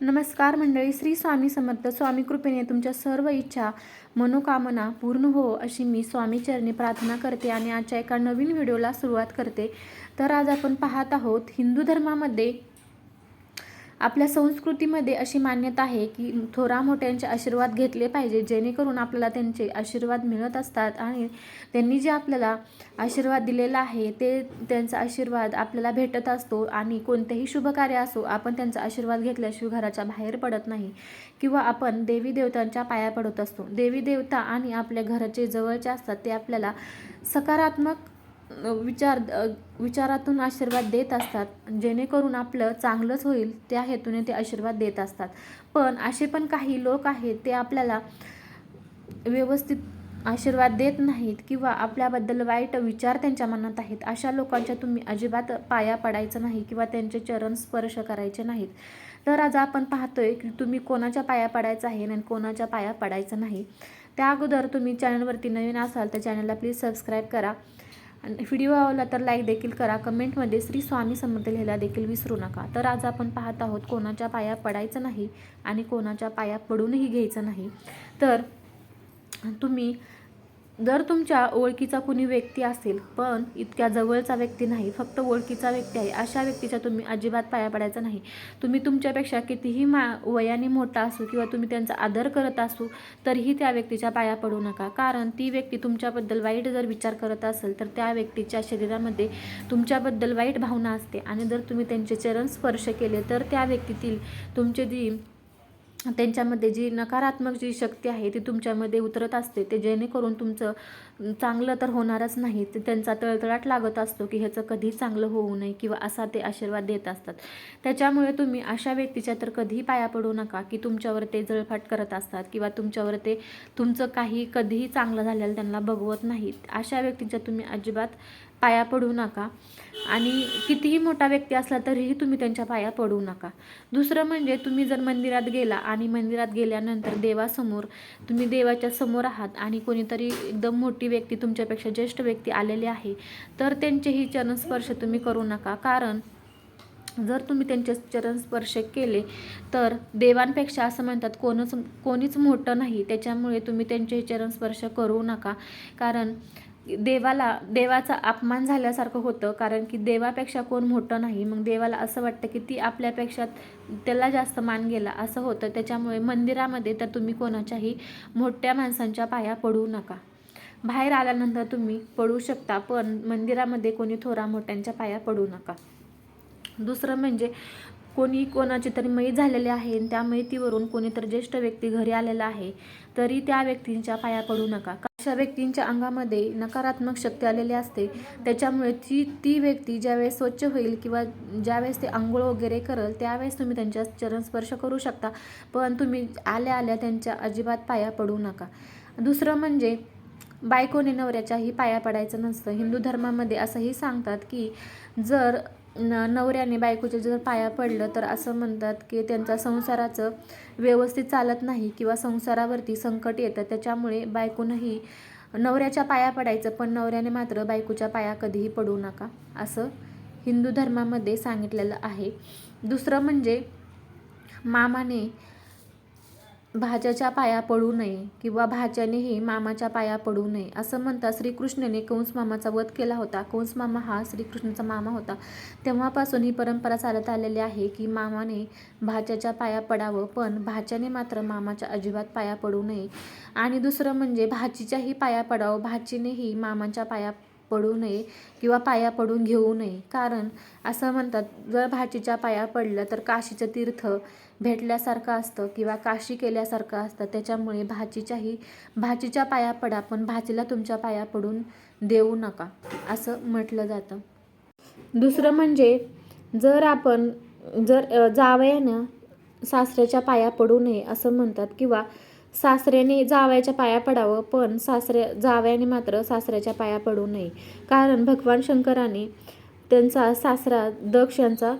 नमस्कार मंडळी श्री स्वामी समर्थ स्वामी कृपेने तुमच्या सर्व इच्छा मनोकामना पूर्ण हो अशी मी स्वामी चरणी प्रार्थना करते आणि आजच्या एका नवीन व्हिडिओला सुरुवात करते. तर आज आपण पाहत आहोत हिंदू धर्मामध्ये आपल्या संस्कृतीमध्ये अशी मान्यता आहे की थोरा मोठ्यांचे आशीर्वाद घेतले पाहिजे जेणेकरून आपल्याला त्यांचे आशीर्वाद मिळत असतात आणि त्यांनी जे आपल्याला आशीर्वाद दिलेला आहे ते त्यांचा आशीर्वाद आपल्याला भेटत असतो आणि कोणतेही शुभकार्य असो आपण त्यांचा आशीर्वाद घेतल्याशिवाय घराच्या बाहेर पडत नाही किंवा आपण देवी देवतांच्या पाया पडत असतो. देवी देवता आणि आपल्या घराचे जवळचे असतात ते आपल्याला सकारात्मक विचार विचारातून आशीर्वाद देत असतात. जेणेकरून आपलं चांगलंच होईल त्या हेतूने ते आशीर्वाद देत असतात. पण असे पण काही लोक आहेत ते आपल्याला व्यवस्थित आशीर्वाद देत नाहीत किंवा आपल्याबद्दल वाईट विचार त्यांच्या मनात आहेत. अशा लोकांच्या तुम्ही अजिबात पाया पडायचं नाही किंवा त्यांचे चरण स्पर्श करायचे नाहीत. तर आज आपण पाहतोय की तुम्ही कोणाच्या पाया पडायचं आहे आणि कोणाच्या पाया पडायचं नाही. त्या अगोदर तुम्ही चॅनलवरती नवीन असाल तर चॅनलला प्लीज सबस्क्राईब करा. आणि व्हिडिओ आवडला तर लाईक देखील करा. कमेंटमध्ये श्री स्वामी समर्थ लिहायला देखील विसरू नका. तर आज आपण पाहत आहोत कोणाच्या पाया पडायचं नाही आणि कोणाच्या पाया पडूनही घ्यायचं नाही. तर तुम्ही जर तुमच्या ओळखीचा कुणी व्यक्ती असेल पण इतक्या जवळचा व्यक्ती नाही फक्त ओळखीचा व्यक्ती आहे अशा व्यक्तीच्या तुम्ही अजिबात पाया पडायचा नाही. तुम्ही तुमच्यापेक्षा कितीही मा वयाने मोठा असू किंवा तुम्ही त्यांचा आदर करत असू तरीही त्या व्यक्तीच्या पाया पडू नका. कारण ती व्यक्ती तुमच्याबद्दल वाईट जर विचार करत असेल तर त्या व्यक्तीच्या शरीरामध्ये तुमच्याबद्दल वाईट भावना असते. आणि जर तुम्ही त्यांचे चरण स्पर्श केले तर त्या व्यक्तीतील तुमचे जी त्यांच्यामध्ये जी नकारात्मक जी शक्ती आहे ती तुमच्यामध्ये उतरत असते. ते जेणेकरून तुमचं चांगलं तर होणारच नाही. ते त्यांचा तळतळाट लागत असतो की ह्याचं कधी चांगलं होऊ नये किंवा असा ते आशीर्वाद देत असतात. त्याच्यामुळे तुम्ही अशा व्यक्तीच्या तर कधीही पाया पडू नका की तुमच्यावर ते जळफाट करत असतात किंवा तुमच्यावर ते तुमचं काही कधीही चांगलं झालेलं त्यांना बघवत नाहीत. अशा व्यक्तीच्या तुम्ही अजिबात पाया पडू नका. आणि कितीही मोठा व्यक्ती असला तरीही तुम्ही त्यांच्या पाया पडू नका. दुसरं म्हणजे तुम्ही जर मंदिरात गेला आणि मंदिरात गेल्यानंतर देवासमोर तुम्ही देवाच्या समोर आहात आणि कोणीतरी एकदम मोठी व्यक्ती तुमच्यापेक्षा ज्येष्ठ व्यक्ती आलेली आहे तर त्यांचेही चरणस्पर्श तुम्ही करू नका. कारण जर तुम्ही त्यांचे चरणस्पर्श केले तर देवांपेक्षा असं म्हणतात कोणच कोणीच मोठं नाही. त्याच्यामुळे तुम्ही त्यांचे चरणस्पर्श करू नका. कारण देवाला देवाचा अपमान झाल्यासारखं होतं कारण की देवापेक्षा कोण मोठं नाही. मग देवाला असं वाटतं की ती आपल्यापेक्षा त्याला जास्त मान गेला असं होतं. त्याच्यामुळे मंदिरामध्ये तर तुम्ही कोणाच्याही मोठ्या माणसांच्या पाया पडू नका. बाहेर आल्यानंतर तुम्ही पडू शकता पण मंदिरामध्ये कोणी थोरा मोठ्यांच्या पाया पडू नका. दुसरं म्हणजे कोणी कोणाची तरी मैत झालेली आहे आणि त्या मयतीवरून कोणीतरी ज्येष्ठ व्यक्ती घरी आलेला आहे तरी त्या व्यक्तींच्या पाया पडू नका. अशा व्यक्तींच्या अंगामध्ये नकारात्मक शक्ती आलेली असते. त्याच्यामुळे ती ती व्यक्ती ज्यावेळेस स्वच्छ होईल किंवा ज्यावेळेस ते आंघोळ वगैरे करल त्यावेळेस तुम्ही त्यांच्या चरण स्पर्श करू शकता. पण तुम्ही आल्या आल्या त्यांच्या अजिबात पाया पडू नका. दुसरं म्हणजे बायकोने नवऱ्याच्याही पाया पडायचं नसतं. हिंदू धर्मामध्ये असंही सांगतात की जर न नवऱ्याने बायकोच्या जर पाया पडलं तर असं म्हणतात की त्यांचा संसाराचं व्यवस्थित चालत नाही किंवा संसारावरती संकट येतं. त्याच्यामुळे बायकोनंही नवऱ्याच्या पाया पडायचं पण नवऱ्याने मात्र बायकोच्या पाया कधीही पडू नका असं हिंदू धर्मामध्ये सांगितलेलं आहे. दुसरं म्हणजे मामाने भाच्याच्या पाया पडू नये किंवा भाच्यानेही मामाच्या पाया पडू नये असं म्हणता श्रीकृष्णाने कंस मामाचा वध केला होता. कंस मामा हा श्रीकृष्णाचा मामा होता. तेव्हापासून ही परंपरा चालत आलेली आहे की मामाने भाच्याच्या पाया पडावं पण भाच्याने मात्र मामाच्या अजिबात पाया पडू नये. आणि दुसरं म्हणजे भाचीच्याही पाया पडावं भाचीनेही मामाच्या पाया पडू नये किंवा पाया पडून घेऊ नये. कारण असं म्हणतात जर भाचीच्या पाया पडलं तर काशीचं तीर्थ भेटल्यासारखं असतं किंवा काशी केल्यासारखं असतं. त्याच्यामुळे भाचीच्याही भाचीच्या पाया पडा पण भाचीला तुमच्या पाया पडून देऊ नका असं म्हटलं जातं. दुसरं म्हणजे जर आपण जर जावयानं सासऱ्याच्या पाया पडू नये असं म्हणतात किंवा सासऱ्याने जावयाच्या पाया पडावं पण सासऱ्या जावयाने मात्र सासऱ्याच्या पाया पडू नये. कारण भगवान शंकराने त्यांचा सासरा दक्ष यांचा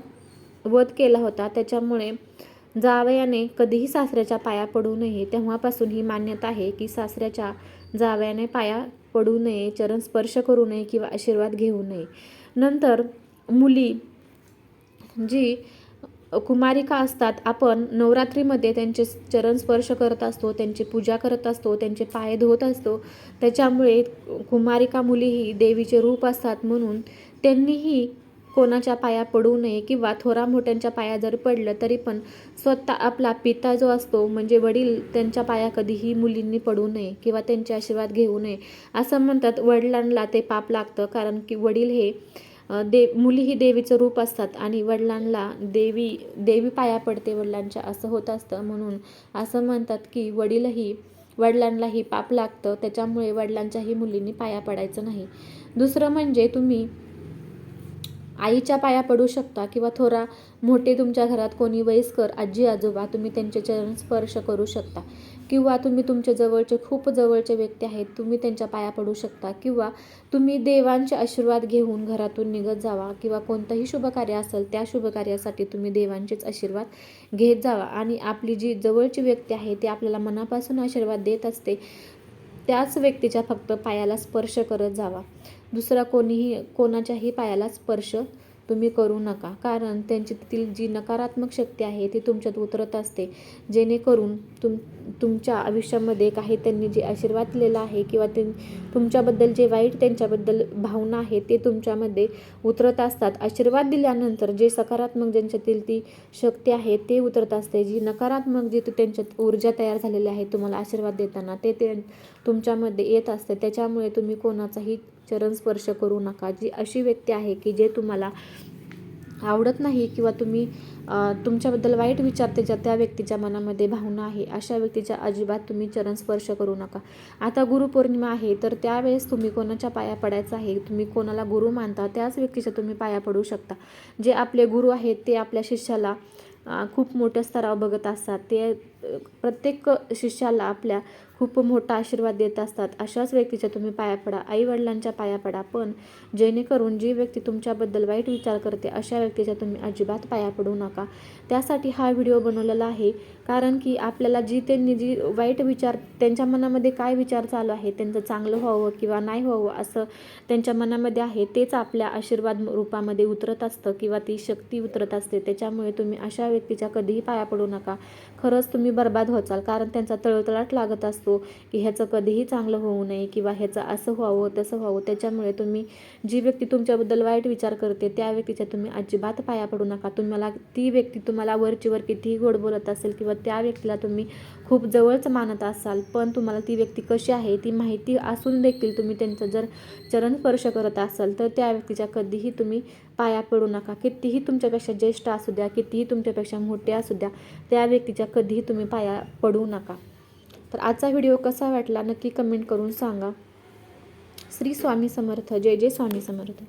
वध केला होता. त्याच्यामुळे जावयाने कधीही सासऱ्याच्या पाया पडू नये. तेव्हापासून ही मान्यता आहे की सासऱ्याच्या जावयाने पाया पडू नये चरण स्पर्श करू नये किंवा आशीर्वाद घेऊ नये. नंतर मुली जी कुमारिका असतात आपण नवरात्रीमध्ये त्यांचे चरण स्पर्श करत असतो त्यांची पूजा करत असतो त्यांचे पाय धुवत असतो. त्याच्यामुळे कुमारिका मुलीही देवीचे रूप असतात म्हणून त्यांनीही कोणाच्या पाया पडू नये किंवा थोरा मोठ्यांच्या पाया जर पडलं तरी पण स्वतः आपला पिता जो असतो म्हणजे वडील त्यांच्या पाया कधीही मुलींनी पडू नये किंवा त्यांचे आशीर्वाद घेऊ नये असं म्हणतात. वडिलांना ते पाप लागतं कारण की वडील हे दे मुली ही देवीचं रूप असतात आणि वडिलांना देवी देवी पाया पडते वडिलांच्या असं होत असतं. म्हणून असं म्हणतात की वडीलही वडिलांनाही पाप लागतं. त्याच्यामुळे वडिलांच्याही मुलींनी पाया पडायचं नाही. दुसरं म्हणजे तुम्ही आईच्या पाया पडू शकता किंवा थोरा मोठे तुमच्या घरात कोणी वयस्कर आजी आजोबा तुम्ही त्यांचे चरण स्पर्श करू शकता. किंवा तुम्ही तुमच्या जवळचे खूप जवळचे व्यक्ती आहेत तुम्ही त्यांच्या पाया पडू शकता. किंवा तुम्ही देवांचे आशीर्वाद घेऊन घरातून निघत जावा किंवा कोणतंही शुभकार्य असेल त्या शुभकार्यासाठी तुम्ही देवांचेच आशीर्वाद घेत जावा. आणि आपली जी जवळची व्यक्ती आहे ती आपल्याला मनापासून आशीर्वाद देत असते त्याच व्यक्तीच्या फक्त पायाला स्पर्श करत जावा. दुसरा कोणीही कोणाच्याही पायाला स्पर्श तुम्ही करू नका. कारण त्यांची जी नकारात्मक शक्ती आहे ती तुमच्यात उतरत असते. जेणेकरून तुम तुमच्या आयुष्यामध्ये काही त्यांनी जे आशीर्वाद दिलेला आहे किंवा ते तुमच्याबद्दल जे वाईट त्यांच्याबद्दल भावना आहे ते तुमच्यामध्ये उतरत असतात. आशीर्वाद दिल्यानंतर जे सकारात्मक ज्यांच्यातील ती शक्ती आहे ते उतरत असते. जी नकारात्मक जी त्यांच्यात ऊर्जा तयार झालेली आहे तुम्हाला आशीर्वाद देताना ते ते तुमच्यामध्ये येत असते. त्याच्यामुळे तुम्ही कोणाचाही चरण स्पर्श करू नका. जी अशी व्यक्ती आहे की जे तुम्हाला आवडत नाही किंवा तुम्ही तुमच्याबद्दल वाईट विचार त्याच्या त्या व्यक्तीच्या मनामध्ये भावना आहे अशा व्यक्तीच्या अजिबात तुम्ही चरण स्पर्श करू नका. आता गुरुपौर्णिमा आहे तर त्यावेळेस तुम्ही कोणाच्या पाया पडायचं आहे? तुम्ही कोणाला गुरु मानता? त्याच व्यक्तीच्या तुम्ही पाया पडू शकता. जे आपले गुरु आहेत ते आपल्या शिष्याला खूप मोठ्या स्तरावर बघत असतात. ते प्रत्येक शिष्याला आपल्या खूप मोठा आशीर्वाद देत असतात. अशाच व्यक्तीच्या तुम्ही पाया पडा आई वडिलांच्या पाया पडा. पण जेणेकरून जी व्यक्ती तुमच्याबद्दल वाईट विचार करते अशा व्यक्तीच्या तुम्ही अजिबात पाया पडू नका. त्यासाठी हा व्हिडिओ बनवलेला आहे. कारण की आपल्याला जी त्यांनी जी वाईट विचार त्यांच्या मनामध्ये काय विचार चालू आहे त्यांचं चांगलं व्हावं किंवा नाही व्हावं असं त्यांच्या मनामध्ये आहे तेच आपल्या आशीर्वाद रूपामध्ये उतरत असतं किंवा ती शक्ती उतरत असते. त्याच्यामुळे तुम्ही अशा व्यक्तीच्या कधीही पाया पडू नका. खरंच तुम्ही तुम्ही बर्बाद होचाल. कारण त्यांचा तळतळाट लागत असतो की ह्याचं कधीही चांगलं होऊ नये किंवा ह्याचं असं व्हावं तसं व्हावं. त्याच्यामुळे तुम्ही जी व्यक्ती तुमच्याबद्दल वाईट विचार करते त्या व्यक्तीच्या तुम्ही अजिबात पाया पडू नका. तुम्हाला ती व्यक्ती तुम्हाला वरचीवर कितीही गोड बोलत असेल किंवा त्या व्यक्तीला तुम्ही खूप जवळच मानत असाल पण तुम्हाला ती व्यक्ती कशी आहे ती माहिती असून देखील तुम्ही त्यांचं जर चरण स्पर्श करत असाल तर त्या व्यक्तीच्या कधीही तुम्ही पाया पडू नका. कितीही तुमच्यापेक्षा ज्येष्ठ असू द्या कितीही तुमच्यापेक्षा मोठे असू द्या त्या व्यक्तीच्या कधीही तुम्ही पाया पडू नका. तर आजचा व्हिडिओ कसा वाटला नक्की कमेंट करून सांगा. श्री स्वामी समर्थ. जय जय स्वामी समर्थ.